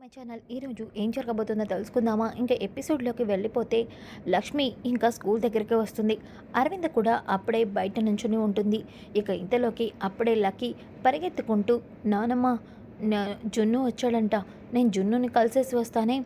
My channel ఈరోజు ఏం జరగబోతుందో తెలుసుకుందామా? ఇంకా ఎపిసోడ్లోకి వెళ్ళిపోతే లక్ష్మి ఇంకా స్కూల్ దగ్గరికి వస్తుంది. అరవింద్ కూడా అప్పుడే బయట నుంచుని ఉంటుంది. ఇక ఇంతలోకి అప్పుడే లక్కీ పరిగెత్తుకుంటూ నానమ్మ నా జున్ను వచ్చాడంట. నేను జున్నుని కలిసేసి వస్తానే.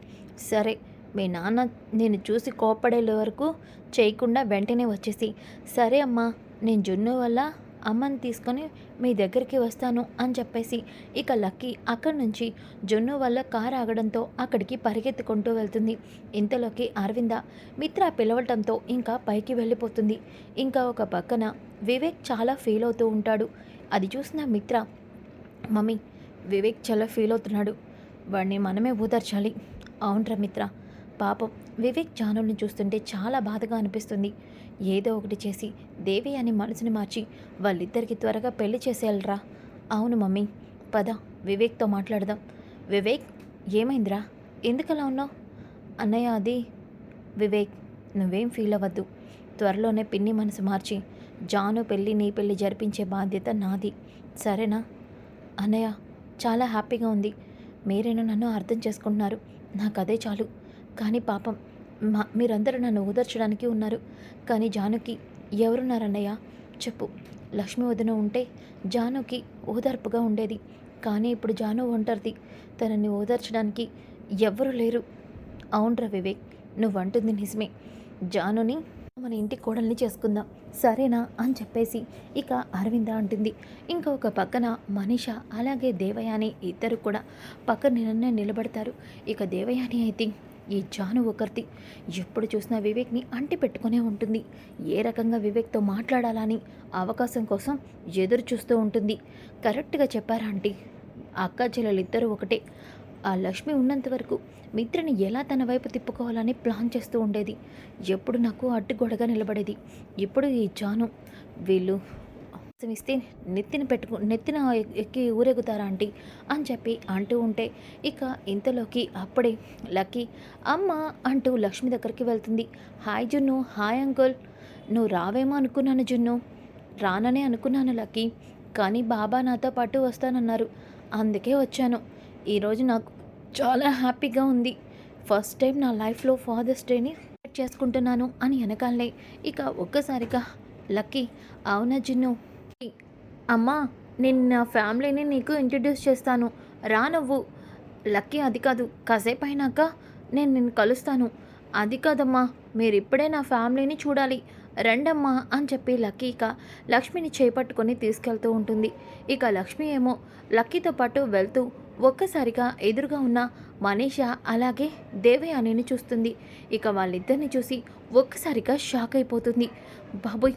సరే మీ నాన్న నేను చూసి కోపడే వరకు చేయకుండా వెంటనే వచ్చేసి సరే అమ్మా నేను జున్ను వల్ల అమ్మని తీసుకొని మీ దగ్గరికి వస్తాను అని చెప్పేసి ఇక లక్కీ అక్కడి నుంచి జొన్ను వల్ల కారు ఆగడంతో అక్కడికి పరిగెత్తుకుంటూ వెళ్తుంది. ఇంతలోకి అరవింద మిత్ర పిలవటంతో ఇంకా పైకి వెళ్ళిపోతుంది. ఇంకా ఒక పక్కన వివేక్ చాలా ఫీల్ అవుతూ ఉంటాడు. అది చూసిన మిత్ర మమ్మీ వివేక్ చాలా ఫీల్ అవుతున్నాడు. వాడిని మనమే ఊదర్చాలి. అవునరా మిత్ర. పాపం వివేక్ జానుల్ని చూస్తుంటే చాలా బాధగా అనిపిస్తుంది. ఏదో ఒకటి చేసి దేవి అని మనసుని మార్చి వాళ్ళిద్దరికి త్వరగా పెళ్ళి చేసేయాలరా. అవును మమ్మీ. పద వివేక్తో మాట్లాడదాం. వివేక్ ఏమైందిరా? ఎందుకలా ఉన్నావు? అన్నయ్య అది. వివేక్ నువ్వేం ఫీల్ అవ్వద్దు. త్వరలోనే పిన్ని మనసు మార్చి జాను పెళ్ళి నీ పెళ్ళి జరిపించే బాధ్యత నాది. సరేనా? అన్నయ్య చాలా హ్యాపీగా ఉంది. మీరేనో నన్ను అర్థం చేసుకుంటున్నారు. నాకు అదే చాలు. కానీ పాపం మా మీరందరూ నన్ను ఓదార్చడానికి ఉన్నారు. కానీ జానుకి ఎవరున్నారన్నయ్య? చెప్పు. లక్ష్మి వదిన ఉంటే జానుకి ఓదార్పుగా ఉండేది. కానీ ఇప్పుడు జాను ఒంటరిది. తనని ఓదార్చడానికి ఎవ్వరూ లేరు. అవునరా వివేక్ నువ్వంటుంది నిజమే. జానుని మన ఇంటి కోడల్ని చేసుకుందాం. సరేనా? అని చెప్పేసి ఇక అరవింద అంటుంది. ఇంకొక పక్కన మనీష అలాగే దేవయాని ఇద్దరు కూడా పక్కన నిలబడతారు. ఇక దేవయాని అయితే ఈ జాను ఒకరిది. ఎప్పుడు చూసినా వివేక్ని అంటి పెట్టుకునే ఉంటుంది. ఏ రకంగా వివేక్తో మాట్లాడాలని అవకాశం కోసం ఎదురు చూస్తూ ఉంటుంది. కరెక్ట్గా చెప్పారా ఆంటీ? అక్క చెల్లెలిద్దరూ ఒకటే. ఆ లక్ష్మి ఉన్నంత వరకు మిత్రని ఎలా తన వైపు తిప్పుకోవాలని ప్లాన్ చేస్తూ ఉండేది. ఎప్పుడు నాకు అడ్డుగొడగా నిలబడేది. ఇప్పుడు ఈ జాను వీళ్ళు ఇస్తే నెత్తిన పెట్టుకు నెత్తిన ఎక్కి ఊరెగుతారా ఆంటీ? అని చెప్పి అంటూ ఉంటే ఇక ఇంతలోకి అప్పుడే లక్కీ అమ్మ అంటూ లక్ష్మి దగ్గరికి వెళ్తుంది. హాయ్ జున్ను హాయ్ అంకుల్. నువ్వు రావేమో అనుకున్నాను జున్ను. రాననే అనుకున్నాను లక్కీ. కానీ బాబా నాతో పాటు వస్తానన్నారు. అందుకే వచ్చాను. ఈరోజు నాకు చాలా హ్యాపీగా ఉంది. ఫస్ట్ టైం నా లైఫ్లో ఫాదర్స్ డేని చేసుకుంటున్నాను అని వెనకాలే ఇక ఒక్కసారిగా లక్కీ అవునా జిన్ను? అమ్మా నేను నా ఫ్యామిలీని నీకు ఇంట్రడ్యూస్ చేస్తాను. రా నువ్వు. లక్కీ అది కాదు. కాసేపు అయినాక నేను నిన్ను కలుస్తాను. అది కాదమ్మా మీరు ఇప్పుడే నా ఫ్యామిలీని చూడాలి. రండమ్మా అని చెప్పి లక్కీ ఇక లక్ష్మిని చేపట్టుకొని తీసుకెళ్తూ ఉంటుంది. ఇక లక్ష్మి ఏమో లక్కీతో పాటు వెళ్తూ ఒక్కసారిగా ఎదురుగా ఉన్న మనీష అలాగే దేవయానిని చూస్తుంది. ఇక వాళ్ళిద్దరిని చూసి ఒక్కసారిగా షాక్ అయిపోతుంది. బాబోయ్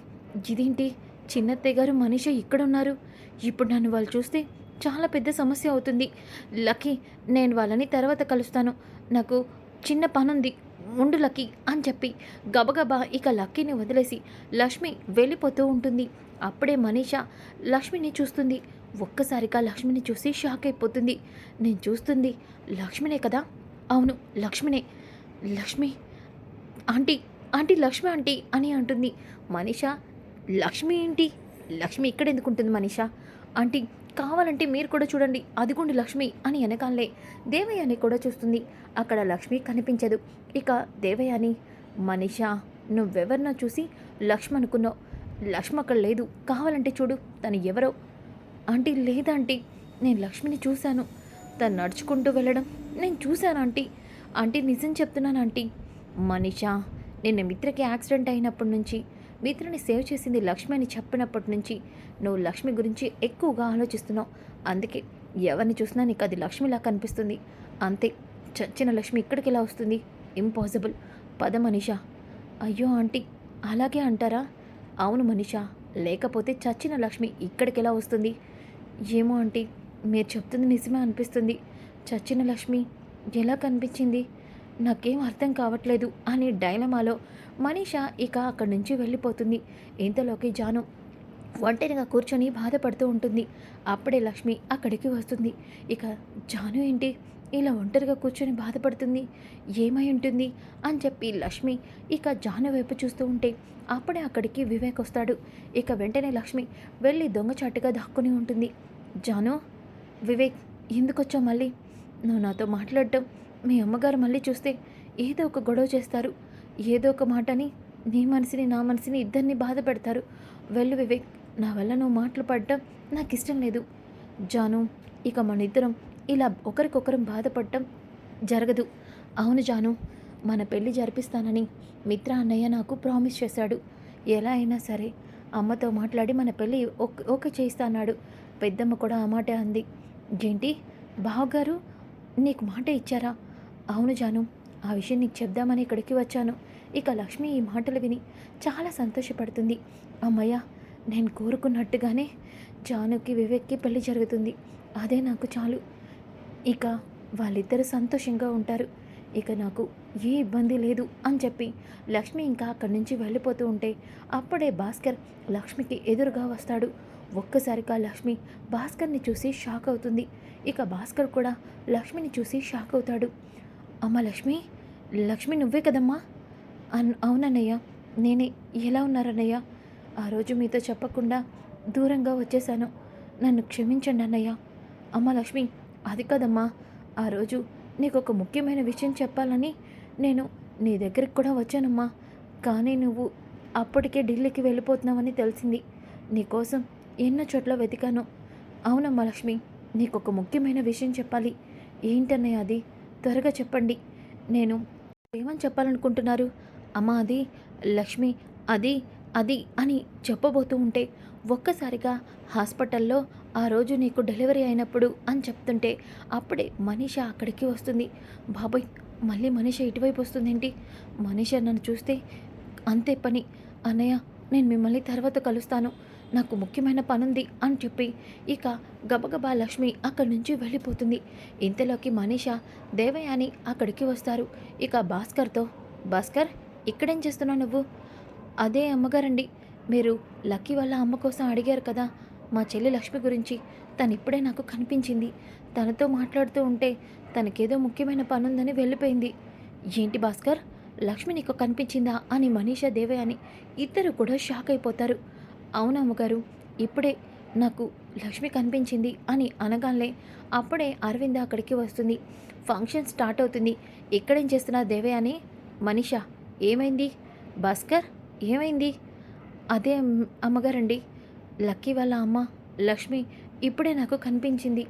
ఇదేంటి? చిన్నత్తయ్య గారు మనీష ఇక్కడున్నారు. ఇప్పుడు నన్ను వాళ్ళు చూస్తే చాలా పెద్ద సమస్య అవుతుంది. లక్కీ నేను వాళ్ళని తర్వాత కలుస్తాను. నాకు చిన్న పనుంది. ఉండు లక్కీ అని చెప్పి గబగబా ఇక లక్కీని వదిలేసి లక్ష్మి వెళ్ళిపోతూ ఉంటుంది. అప్పుడే మనీష లక్ష్మిని చూస్తుంది. ఒక్కసారిగా లక్ష్మిని చూసి షాక్ అయిపోతుంది. నేను చూస్తుంది లక్ష్మినే కదా? అవును లక్ష్మినే. Lakshmi aunty aunty Lakshmi aunty అని అంటుంది. మనీష లక్ష్మి ఏంటి? లక్ష్మి ఇక్కడ ఎందుకు ఉంటుంది మనీషా? ఆంటీ కావాలంటే మీరు కూడా చూడండి. అదిగోండి లక్ష్మి అని వెనకాలే దేవయాని కూడా చూస్తుంది. అక్కడ లక్ష్మి కనిపించదు. ఇక దేవయాని మనీషా నువ్వెవరినో చూసి లక్ష్మి అనుకున్నావు. లక్ష్మి అక్కడ లేదు. కావాలంటే చూడు తను ఎవరో. ఆంటీ లేదాంటీ నేను లక్ష్మిని చూశాను. తను నడుచుకుంటూ వెళ్ళడం నేను చూశాను ఆంటీ. ఆంటీ నిజం చెప్తున్నాను ఆంటీ. మనీషా నిన్న మిత్రకి యాక్సిడెంట్ అయినప్పటి నుంచి మిత్రుని సేవ్ చేసింది లక్ష్మి అని చెప్పినప్పటి నుంచి నువ్వు లక్ష్మి గురించి ఎక్కువగా ఆలోచిస్తున్నావు. అందుకే ఎవరిని చూసినా నీకు అది లక్ష్మిలా కనిపిస్తుంది. అంతే చచ్చిన లక్ష్మి ఇక్కడికి ఎలా వస్తుంది? ఇంపాసిబుల్. పద మనీషా. అయ్యో ఆంటీ అలాగే అంటారా? అవును మనీషా లేకపోతే చచ్చిన లక్ష్మి ఇక్కడికి ఎలా వస్తుంది? ఏమో ఆంటీ మీరు చెప్తుంది నిజమే అనిపిస్తుంది. చచ్చిన లక్ష్మి ఎలా కనిపించింది? నాకేం అర్థం కావట్లేదు అనే డైలమాలో మనీష ఇక అక్కడి నుంచి వెళ్ళిపోతుంది. ఇంతలోకి జాను ఒంటరిగా కూర్చొని బాధపడుతూ ఉంటుంది. అప్పుడే లక్ష్మి అక్కడికి వస్తుంది. ఇక జాను ఏంటి? ఇలా ఒంటరిగా కూర్చొని బాధపడుతుంది. ఏమై ఉంటుంది? అని చెప్పి లక్ష్మి ఇక జాను వైపు చూస్తూ ఉంటే అప్పుడే అక్కడికి వివేక్ వస్తాడు. ఇక వెంటనే లక్ష్మి వెళ్ళి దొంగచాటుగా దాక్కుని ఉంటుంది. జాను వివేక్ ఎందుకొచ్చావు మళ్ళీ? నువ్వు నాతో మాట్లాడటం మీ అమ్మగారు మళ్ళీ చూస్తే ఏదో ఒక గొడవ చేస్తారు. ఏదో ఒక మాటని నీ మనసుని నా మనసుని ఇద్దరిని బాధ పెడతారు. వెళ్ళు వివేక్ నా వల్ల నువ్వు మాటలు పడటం నాకు ఇష్టం లేదు. జాను ఇక మన ఇద్దరం ఇలా ఒకరికొకరం బాధపడటం జరగదు. అవును జాను మన పెళ్ళి జరిపిస్తానని మిత్ర అన్నయ్య నాకు ప్రామిస్ చేశాడు. ఎలా అయినా సరే అమ్మతో మాట్లాడి మన పెళ్ళి ఓకే ఓకే చేయిస్తాన్నాడు. పెద్దమ్మ కూడా ఆ మాటే అంది. ఏంటి బావగారు నీకు మాట ఇచ్చారా? అవును జాను ఆ విషయం నీకు చెప్దామని ఇక్కడికి వచ్చాను. ఇక లక్ష్మి ఈ మాటలు విని చాలా సంతోషపడుతుంది. అమ్మయ్య నేను కోరుకున్నట్టుగానే జానుకి వివేక్కి పెళ్ళి జరుగుతుంది. అదే నాకు చాలు. ఇక వాళ్ళిద్దరూ సంతోషంగా ఉంటారు. ఇక నాకు ఏ ఇబ్బంది లేదు అని చెప్పి లక్ష్మి ఇంకా అక్కడి నుంచి వెళ్ళిపోతూ ఉంటే అప్పుడే భాస్కర్ లక్ష్మికి ఎదురుగా వస్తాడు. ఒక్కసారిగా లక్ష్మి భాస్కర్ని చూసి షాక్ అవుతుంది. ఇక భాస్కర్ కూడా లక్ష్మిని చూసి షాక్ అవుతాడు. అమ్మ లక్ష్మి లక్ష్మి నువ్వే కదమ్మా? అన్ అవునన్నయ్య నేనే ఎలా ఉన్నారన్నయ్య? ఆ రోజు మీతో చెప్పకుండా దూరంగా వచ్చేసాను నన్ను క్షమించండి అన్నయ్య. అమ్మ లక్ష్మి అది కదమ్మా. ఆ రోజు నీకు ఒక ముఖ్యమైన విషయం చెప్పాలని నేను నీ దగ్గరికి కూడా వచ్చానమ్మా. కానీ నువ్వు అప్పటికే ఢిల్లీకి వెళ్ళిపోతున్నావని తెలిసింది. నీకోసం ఎన్నో చోట్ల వెతికాను. అవునమ్మా లక్ష్మి నీకు ఒక ముఖ్యమైన విషయం చెప్పాలి. ఏంటన్నయ్య అది? త్వరగా చెప్పండి. నేను ఏమని చెప్పాలనుకుంటున్నారు? అమ్మా అది లక్ష్మి అది అది అని చెప్పబోతూ ఉంటే ఒక్కసారిగా హాస్పిటల్లో ఆ రోజు నీకు డెలివరీ అయినప్పుడు అని చెప్తుంటే అప్పుడే మనీష అక్కడికి వస్తుంది. బాబోయ్ మళ్ళీ మనీష ఇటువైపు వస్తుందేంటి? మనీష నన్ను చూస్తే అంతే పని. అన్నయ్య నేను మిమ్మల్ని తర్వాత కలుస్తాను. నాకు ముఖ్యమైన పనుంది అని చెప్పి ఇక గబగబా లక్ష్మి అక్కడి నుంచి వెళ్ళిపోతుంది. ఇంతలోకి మనీష దేవయాని అక్కడికి వస్తారు. ఇక భాస్కర్తో భాస్కర్ ఇక్కడేం చేస్తున్నావు నువ్వు? అదే అమ్మగారండి. మీరు లక్కీ వాళ్ళ అమ్మ కోసం అడిగారు కదా మా చెల్లి లక్ష్మి గురించి. తను ఇప్పుడే నాకు కనిపించింది. తనతో మాట్లాడుతూ ఉంటే తనకేదో ముఖ్యమైన పనుందని వెళ్ళిపోయింది. ఏంటి భాస్కర్? లక్ష్మి నీకు కనిపించిందా? అని మనీషా దేవయాని అని ఇద్దరు కూడా షాక్ అయిపోతారు. అవును అమ్మగారు? ఇప్పుడే నాకు లక్ష్మి కనిపించింది అని అనగానే అప్పుడే అరవింద అక్కడికి వస్తుంది. ఫంక్షన్ స్టార్ట్ అవుతుంది. ఇక్కడేం చేస్తున్నా దేవే అని? మనిష ఏమైంది? భాస్కర్ ఏమైంది? అదే అమ్- అమ్మగారండి. లక్కీ వాళ్ళ అమ్మ లక్ష్మి ఇప్పుడే నాకు కనిపించింది.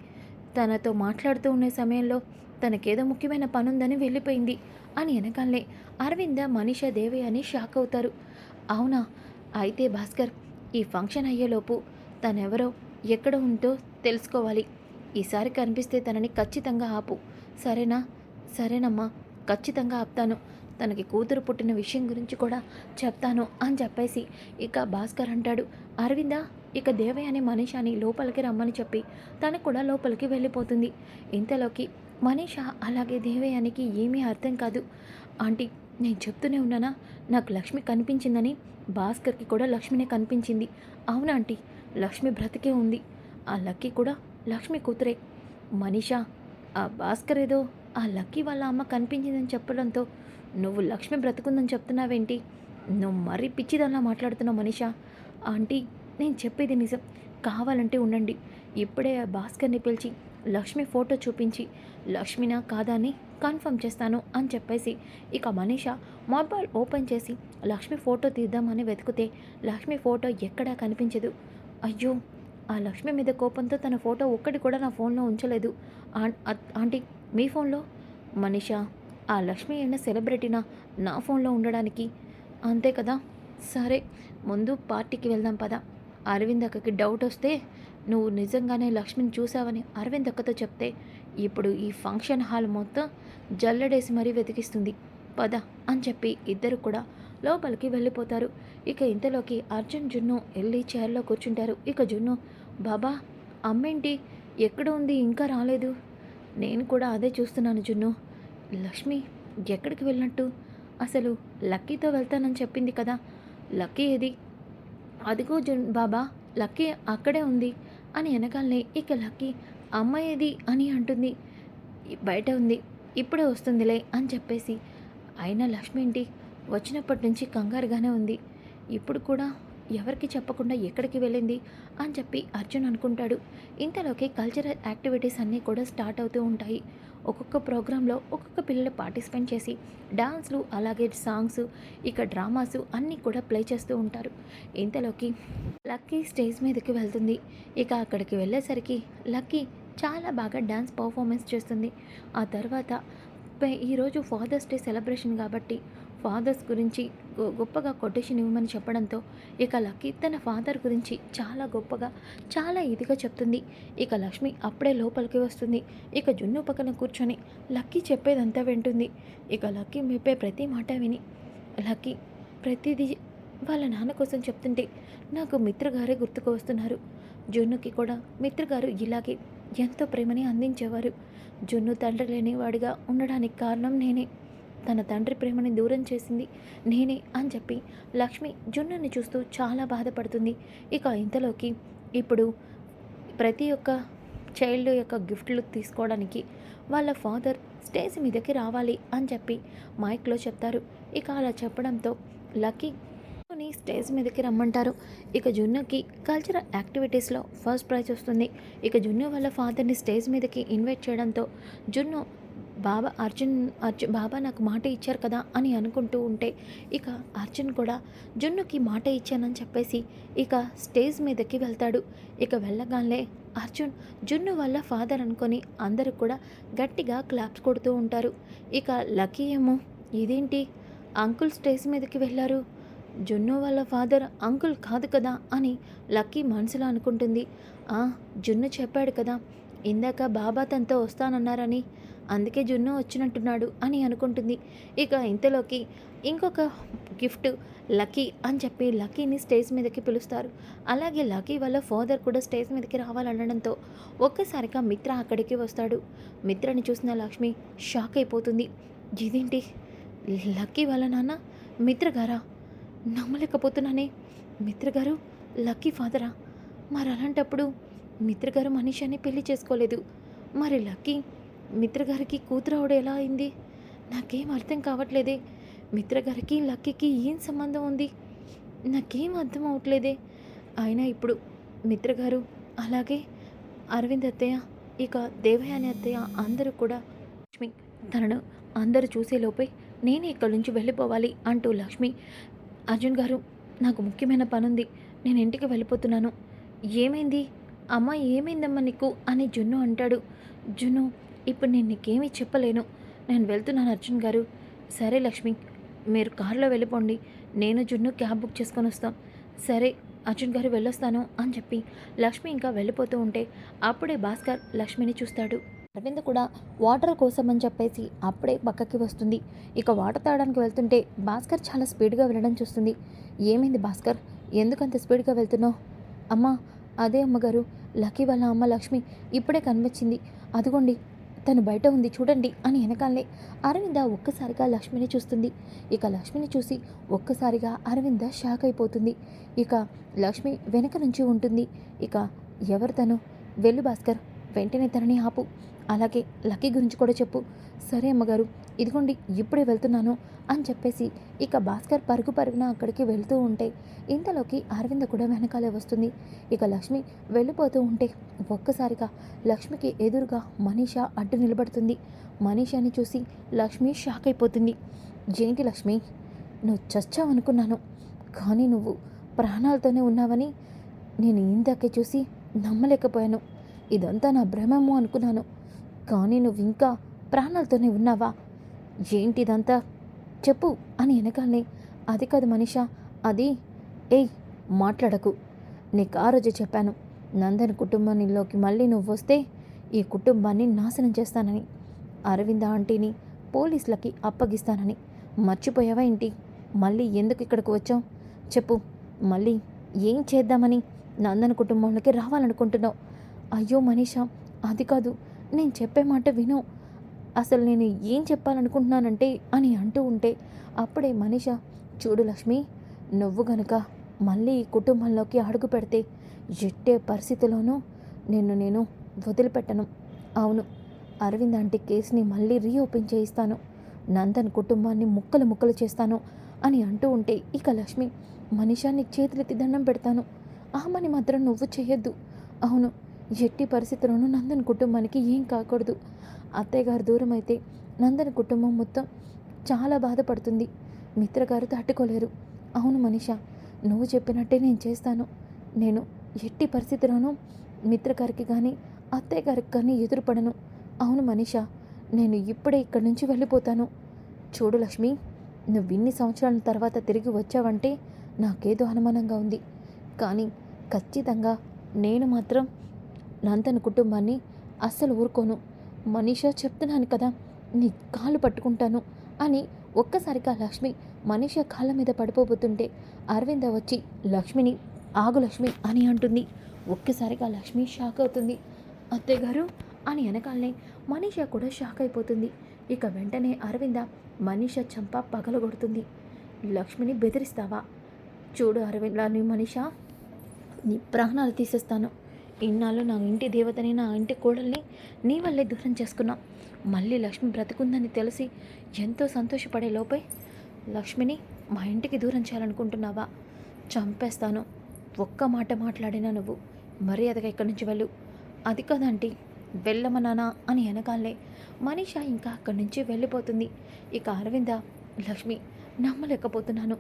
తనతో మాట్లాడుతూ ఉన్న సమయంలో తనకేదో ముఖ్యమైన పనుందని వెళ్ళిపోయింది అని వెనకాలే అరవింద మనిష దేవి అని షాక్ అవుతారు. అవునా? అయితే భాస్కర్ ఈ ఫంక్షన్ అయ్యేలోపు తనెవరో ఎక్కడ ఉందో తెలుసుకోవాలి. ఈసారి కనిపిస్తే తనని ఖచ్చితంగా ఆపు. సరేనా? సరేనమ్మా ఖచ్చితంగా ఆపుతాను. తనకి కూతురు పుట్టిన విషయం గురించి కూడా చెప్తాను అని చెప్పేసి ఇక భాస్కర్ అంటాడు. అరవింద ఇక దేవయ్య అనే మనీషాని లోపలికి రమ్మని చెప్పి తను కూడా లోపలికి వెళ్ళిపోతుంది. ఇంతలోకి మనీష అలాగే దేవయానికి ఏమీ అర్థం కాదు. ఆంటీ నేను చెప్తూనే ఉన్నానా? నాకు లక్ష్మి కనిపించిందని భాస్కర్కి కూడా లక్ష్మినే కనిపించింది. అవునా ఆంటీ? లక్ష్మి బ్రతికే ఉంది. ఆ లక్కీ కూడా లక్ష్మి కూతురే. మనీషా ఆ భాస్కర్ ఏదో ఆ లక్కీ వాళ్ళ అమ్మ కనిపించిందని చెప్పడంతో నువ్వు లక్ష్మి బ్రతుకుందని చెప్తున్నావేంటి? నువ్వు మరీ పిచ్చిదల్లా మాట్లాడుతున్నావు మనీషా. ఆంటీ నేను చెప్పేది నిజం. కావాలంటే ఉండండి. ఇప్పుడే ఆ భాస్కర్ని పిలిచి లక్ష్మి ఫోటో చూపించి లక్ష్మినా కాదా అని కన్ఫర్మ్ చేస్తాను అని చెప్పేసి ఇక మనీష మొబైల్ ఓపెన్ చేసి లక్ష్మి ఫోటో తీద్దామని వెతికితే లక్ష్మి ఫోటో ఎక్కడా కనిపించదు. అయ్యో ఆ లక్ష్మి మీద కోపంతో తన ఫోటో ఒక్కటి కూడా నా ఫోన్లో ఉంచలేదు. ఆంటీ మీ ఫోన్లో? మనీష ఆ లక్ష్మి అయిన సెలబ్రిటీనా నా ఫోన్లో ఉండడానికి? అంతే కదా? సరే ముందు పార్టీకి వెళ్దాం పద. అరవింద్ అక్కకి డౌట్ వస్తే నువ్వు నిజంగానే లక్ష్మిని చూసావని అరవింద్ అక్కతో చెప్తే ఇప్పుడు ఈ ఫంక్షన్ హాల్ మొత్తం జల్లెడేసి మరీ వెతికిస్తుంది. పద అని చెప్పి ఇద్దరు కూడా లోపలికి వెళ్ళిపోతారు. ఇక ఇంతలోకి అర్జున్ జున్ను వెళ్ళి చైర్లో కూర్చుంటారు. ఇక జున్ను బాబా అమ్మేంటి? ఎక్కడ ఉంది? ఇంకా రాలేదు. నేను కూడా అదే చూస్తున్నాను జున్ను. లక్ష్మి ఎక్కడికి వెళ్ళినట్టు? అసలు లక్కీతో వెళ్తానని చెప్పింది కదా. లక్కీ ఏది? అదిగో జున్ బాబా లక్కీ అక్కడే ఉంది. అని అనగానే ఇక లక్కీ అమ్మాయిది? అని అంటుంది. బయట ఉంది ఇప్పుడే వస్తుందిలే అని చెప్పేసి అయినా లక్ష్మి ఏంటి? వచ్చినప్పటి నుంచి కంగారుగానే ఉంది. ఇప్పుడు కూడా ఎవరికి చెప్పకుండా ఎక్కడికి వెళ్ళింది? అని చెప్పి అర్జున్ అనుకుంటాడు. ఇంతలోకి కల్చరల్ యాక్టివిటీస్ అన్నీ కూడా స్టార్ట్ అవుతూ ఉంటాయి. ఒక్కొక్క ప్రోగ్రాంలో ఒక్కొక్క పిల్లలు పార్టిసిపేట్ చేసి డాన్స్లు అలాగే సాంగ్స్ ఇక డ్రామాస్ అన్నీ కూడా ప్లే చేస్తూ ఉంటారు. ఇంతలోకి లక్కీ స్టేజ్ మీదకి వెళ్తుంది. ఇక అక్కడికి వెళ్ళేసరికి లక్కీ చాలా బాగా డ్యాన్స్ పర్ఫార్మెన్స్ చేస్తుంది. ఆ తర్వాత ఈరోజు ఫాదర్స్ డే సెలబ్రేషన్ కాబట్టి ఫాదర్స్ గురించి గొ- గొప్పగా కొటేషన్ ఇవ్వమని చెప్పడంతో ఇక లక్కీ తన ఫాదర్ గురించి చాలా గొప్పగా చాలా ఇదిగా చెప్తుంది. ఇక లక్ష్మి అప్పుడే లోపలికి వస్తుంది. ఇక జున్ను పక్కన కూర్చొని లక్కీ చెప్పేదంతా వింటుంది. ఇక లక్కీ మెప్పే ప్రతి మాట విని లక్కీ ప్రతిదీ వాళ్ళ నాన్న కోసం చెప్తుంటే నాకు మిత్రగారే గుర్తుకు వస్తున్నారు. జున్నుకి కూడా మిత్రగారు ఇలాగే ఎంతో ప్రేమని అందించేవారు. జున్ను తండ్రి లేనివాడిగా ఉండడానికి కారణం నేనే. తన తండ్రి ప్రేమని దూరం చేసింది నేనే అని చెప్పి లక్ష్మి జున్నుని చూస్తూ చాలా బాధపడుతుంది. ఇక ఇంతలోకి ఇప్పుడు ప్రతి ఒక్క చైల్డ్ యొక్క గిఫ్ట్లు తీసుకోవడానికి వాళ్ళ ఫాదర్ స్టేజ్ మీదకి రావాలి అని చెప్పి మైక్లో చెప్తారు. ఇక అలా చెప్పడంతో లక్కీ స్టేజ్ మీదకి రమ్మంటారు. ఇక జున్నుకి కల్చరల్ యాక్టివిటీస్లో ఫస్ట్ ప్రైజ్ వస్తుంది. ఇక జున్ను వాళ్ళ ఫాదర్ని స్టేజ్ మీదకి ఇన్వైట్ చేయడంతో జున్ను బాబా అర్జున్ అర్జున్ బాబా నాకు మాట ఇచ్చారు కదా అని అనుకుంటూ ఉంటే ఇక అర్జున్ కూడా జున్నుకి మాట ఇచ్చానని చెప్పేసి ఇక స్టేజ్ మీదకి వెళ్తాడు. ఇక వెళ్ళగానే అర్జున్ జున్ను వల్ల ఫాదర్ అనుకొని అందరూ కూడా గట్టిగా క్లాప్స్ కొడుతూ ఉంటారు. ఇక లక్కీ ఏమో ఇదేంటి? అంకుల్ స్టేజ్ మీదకి వెళ్ళారు. జున్ను వాళ్ళ ఫాదర్ అంకుల్ కాదు కదా అని లక్కీ మనసులో అనుకుంటుంది. ఆ జున్ను చెప్పాడు కదా ఇందాక బాబా తనతో వస్తానన్నారని అందుకే జున్ను వచ్చినట్టున్నాడు అని అనుకుంటుంది. ఇక ఇంతలోకి ఇంకొక గిఫ్ట్ లక్కీ అని చెప్పి లక్కీని స్టేజ్ మీదకి పిలుస్తారు. అలాగే లక్కీ వాళ్ళ ఫాదర్ కూడా స్టేజ్ మీదకి రావాలనడంతో ఒక్కసారిగా మిత్ర అక్కడికి వస్తాడు. మిత్రని చూసిన లక్ష్మి షాక్ అయిపోతుంది. ఇదేంటి? లక్కీ వాళ్ళ నాన్న? మిత్ర గారా? నమ్మలేకపోతున్నానే. మిత్ర గారు లక్కీ ఫాదరా? మరి అలాంటప్పుడు మిత్ర గారు మనిషిని పెళ్ళి చేసుకోలేదు. మరి లక్కీ మిత్ర గారికి కూతురు ఎలా అయింది? నాకేం అర్థం కావట్లేదే. మిత్ర గారికి లక్కీకి ఏం సంబంధం ఉంది? నాకేం అర్థం అవట్లేదే. అయినా ఇప్పుడు మిత్ర గారు అలాగే అరవింద్ అత్తయ్య ఇక దేవయాని అత్తయ్య అందరూ కూడా లక్ష్మి తనను అందరూ చూసేలోపే నేనే ఇక్కడి నుంచి వెళ్ళిపోవాలి అంటూ లక్ష్మి అర్జున్ గారు నాకు ముఖ్యమైన పనుంది. నేను ఇంటికి వెళ్ళిపోతున్నాను. ఏమైంది? అమ్మ ఏమైందమ్మా నీకు? అని జున్ను అంటాడు. జున్ను ఇప్పుడు నేను నీకేమీ చెప్పలేను. నేను వెళ్తున్నాను అర్జున్ గారు. సరే లక్ష్మి మీరు కారులో వెళ్ళిపోండి. నేను జున్ను క్యాబ్ బుక్ చేసుకొని వస్తాం. సరే అర్జున్ గారు వెళ్ళొస్తాను అని చెప్పి లక్ష్మి ఇంకా వెళ్ళిపోతూ ఉంటే అప్పుడే భాస్కర్ లక్ష్మిని చూస్తాడు. అరవింద్ కూడా వాటర్ కోసం అని చెప్పేసి అప్పుడే పక్కకి వస్తుంది. ఇక వాటర్ తాగడానికి వెళ్తుంటే భాస్కర్ చాలా స్పీడ్గా వెళ్ళడం చూస్తుంది. ఏమైంది భాస్కర్? ఎందుకంత స్పీడ్గా వెళ్తున్నావు? అమ్మా అదే అమ్మగారు లక్కీ వాళ్ళ అమ్మ లక్ష్మి ఇప్పుడే కనిపించింది. అదిగోండి తను బయట ఉంది చూడండి అని వెనకాలే. అరవింద ఒక్కసారిగా లక్ష్మిని చూస్తుంది. ఇక లక్ష్మిని చూసి ఒక్కసారిగా అరవింద షాక్ అయిపోతుంది. ఇక లక్ష్మి వెనక నుంచి ఉంటుంది. ఇక ఎవరు తను? వెళ్ళు భాస్కర్ వెంటనే తనని ఆపు. అలాగే లక్కీ గురించి కూడా చెప్పు. సరే అమ్మగారు ఇదిగోండి ఇప్పుడే వెళ్తున్నాను అని చెప్పేసి ఇక భాస్కర్ పరుగు పరుగున అక్కడికి వెళ్తూ ఉంటే ఇంతలోకి అరవింద కూడా వెనకాలే వస్తుంది. ఇక లక్ష్మి వెళ్ళిపోతూ ఉంటే ఒక్కసారిగా లక్ష్మికి ఎదురుగా మనీష అడ్డు నిలబడుతుంది. మనీషాని చూసి లక్ష్మి షాక్ అయిపోతుంది. ఏంటి లక్ష్మి నువ్వు చచ్చావు అనుకున్నాను కానీ నువ్వు ప్రాణాలతోనే ఉన్నావని నేను ఇందాకే చూసి నమ్మలేకపోయాను. ఇదంతా నా భ్రమము అనుకున్నాను కానీ నువ్వు ఇంకా ప్రాణాలతోనే ఉన్నావా? ఏంటి ఇదంతా చెప్పు అని వెనకాలే అది కాదు మనిషా అది ఏయ్ మాట్లాడకు. నీకు ఆ రోజు చెప్పాను నందన్ కుటుంబంలోకి మళ్ళీ నువ్వు వస్తే ఈ కుటుంబాన్ని నాశనం చేస్తానని అరవింద ఆంటీని పోలీసులకి అప్పగిస్తానని. మర్చిపోయావా ఏంటి? మళ్ళీ ఎందుకు ఇక్కడికి వచ్చావు? చెప్పు మళ్ళీ ఏం చేద్దామని నందన్ కుటుంబంలోకి రావాలనుకుంటున్నావు? అయ్యో మనీషా అది కాదు నేను చెప్పే మాట విను. అసలు నేను ఏం చెప్పాలనుకుంటున్నానంటే అని అంటూ ఉంటే అప్పుడే మనిష చూడు లక్ష్మి నువ్వు గనుక మళ్ళీ ఈ కుటుంబంలోకి అడుగు పెడితే ఎట్టే పరిస్థితిలోనూ నిన్ను నేను వదిలిపెట్టను. అవును అరవింద్ అంటే కేసుని మళ్ళీ రీఓపెన్ చేయిస్తాను. నందన్ కుటుంబాన్ని ముక్కలు ముక్కలు చేస్తాను అని అంటూ ఉంటే ఇక లక్ష్మి మనిషాన్ని చేతులెత్తి దండం పెడతాను. ఆమెని మాత్రం నువ్వు చేయొద్దు. అవును ఎట్టి పరిస్థితుల్లోనూ నందన్ కుటుంబానికి ఏం కాకూడదు. అత్తయ్య గారు దూరం అయితే నందన కుటుంబం మొత్తం చాలా బాధపడుతుంది. మిత్రగారు తట్టుకోలేరు అవును మనిష నువ్వు చెప్పినట్టే నేను చేస్తాను. నేను ఎట్టి పరిస్థితిలోనూ మిత్రగారికి కానీ అత్తయ్య గారికి కానీ ఎదురుపడను. అవును మనిష నేను ఇప్పుడే ఇక్కడి నుంచి వెళ్ళిపోతాను. చూడు లక్ష్మి నువ్వు ఇన్ని సంవత్సరాల తర్వాత తిరిగి వచ్చావంటే నాకేదో అనుమానంగా ఉంది. కానీ ఖచ్చితంగా నేను మాత్రం నందన కుటుంబాన్ని అస్సలు ఊరుకోను. మనీషా చెప్తున్నాను కదా నీ కాళ్ళు పట్టుకుంటాను అని ఒక్కసారిగా లక్ష్మి మనీష కాళ్ళ మీద పడిపోబోతుంటే అరవింద వచ్చి లక్ష్మిని ఆగు లక్ష్మి అని అంటుంది. ఒక్కసారిగా లక్ష్మి షాక్ అవుతుంది. అత్తయ్యగారు అని వెనకాలనే మనీష కూడా షాక్ అయిపోతుంది. ఇక వెంటనే అరవింద మనీష చంప పగలగొడుతుంది. లక్ష్మిని బెదిరిస్తావా? చూడు అరవింద నీ మనీషా నీ ప్రాణాలు తీసేస్తాను. ఇన్నాళ్ళు నా ఇంటి దేవతని నా ఇంటి కోడల్ని నీ వల్లే దూరం చేసుకున్నా. మళ్ళీ లక్ష్మి బ్రతుకుందని తెలిసి ఎంతో సంతోషపడే లోపే లక్ష్మిని మా ఇంటికి దూరం చేయాలనుకుంటున్నావా? చంపేస్తాను. ఒక్క మాట మాట్లాడినా నువ్వు. మర్యాదగా ఇక్కడి నుంచి వెళ్ళు. అది కదంటీ వెళ్ళమన్నానా అని వెనకాలే మనీషా ఇంకా అక్కడి నుంచి వెళ్ళిపోతుంది. ఇక అరవింద లక్ష్మి నమ్మలేకపోతున్నాను.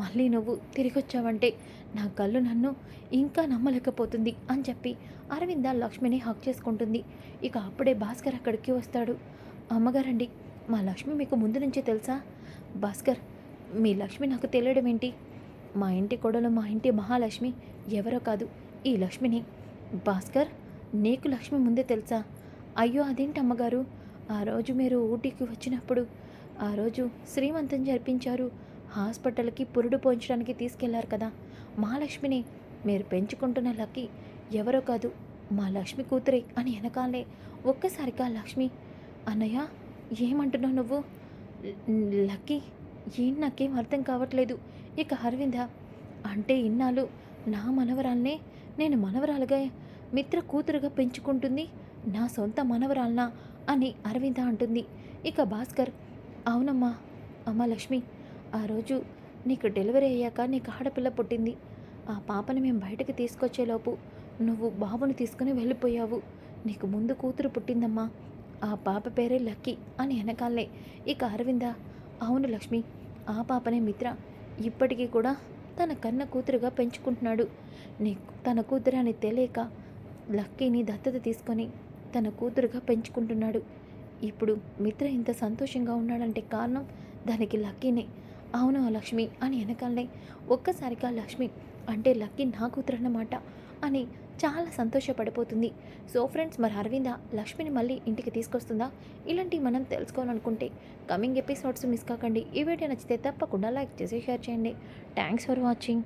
మళ్ళీ నువ్వు తిరిగి వచ్చావంటే నా కళ్ళు నన్ను ఇంకా నమ్మలేకపోతుంది అని చెప్పి అరవింద లక్ష్మిని హక్ చేసుకుంటుంది. ఇక అప్పుడే భాస్కర్ అక్కడికి వస్తాడు. అమ్మగారండి మా లక్ష్మి మీకు ముందు నుంచే తెలుసా? భాస్కర్ మీ లక్ష్మి నాకు తెలియడం ఏంటి? మా ఇంటి కొడలు మా ఇంటి మహాలక్ష్మి ఎవరో కాదు ఈ లక్ష్మిని. భాస్కర్ నీకు లక్ష్మి ముందే తెలుసా? అయ్యో అదేంటి అమ్మగారు? ఆ రోజు మీరు ఊటీకి వచ్చినప్పుడు ఆ రోజు శ్రీమంతం జరిపించారు. హాస్పిటల్కి పురుడు పోయించడానికి తీసుకెళ్ళారు కదా. మహాలక్ష్మిని మీరు పెంచుకుంటున్న లక్కీ ఎవరో కాదు మా లక్ష్మి కూతురే అని వెనకాలే ఒక్కసారిగా లక్ష్మి అన్నయ్య ఏమంటున్నావు నువ్వు? లక్కీ ఏం నాకేం అర్థం కావట్లేదు. ఇక అరవింద అంటే ఇన్నాళ్ళు నా మనవరాల్నే నేను మనవరాలుగా మిత్ర కూతురుగా పెంచుకుంటుంది నా సొంత మనవరాల్నా? అని అరవింద అంటుంది. ఇక భాస్కర్ అవునమ్మా అమ్మ లక్ష్మి ఆ రోజు నీకు డెలివరీ అయ్యాక నీకు ఆడపిల్ల పుట్టింది. ఆ పాపని మేము బయటకు తీసుకొచ్చేలోపు నువ్వు బాబుని తీసుకుని వెళ్ళిపోయావు. నీకు ముందు కూతురు పుట్టిందమ్మా. ఆ పాప పేరే లక్కీ అని వెనకాలే ఇక అరవింద అవును లక్ష్మి ఆ పాపనే మిత్ర. ఇప్పటికీ కూడా తన కన్న కూతురుగా పెంచుకుంటున్నాడు. నీ తన కూతురు అని తెలియక లక్కీని దత్తత తీసుకొని తన కూతురుగా పెంచుకుంటున్నాడు. ఇప్పుడు మిత్ర ఇంత సంతోషంగా ఉన్నాడంటే కారణం దానికి లక్కీనే. అవును లక్ష్మి? అని వెనకాలనే ఒక్కసారిగా లక్ష్మి అంటే లక్కీ నా కూతురు అన్నమాట అని చాలా సంతోషపడిపోతుంది. సో ఫ్రెండ్స్ మరి అరవింద లక్ష్మిని మళ్ళీ ఇంటికి తీసుకొస్తుందా? ఇలాంటివి మనం తెలుసుకోవాలనుకుంటే కమింగ్ ఎపిసోడ్స్ మిస్ కాకండి. ఈ వీడియో నచ్చితే తప్పకుండా లైక్ చేసి షేర్ చేయండి. Thanks for watching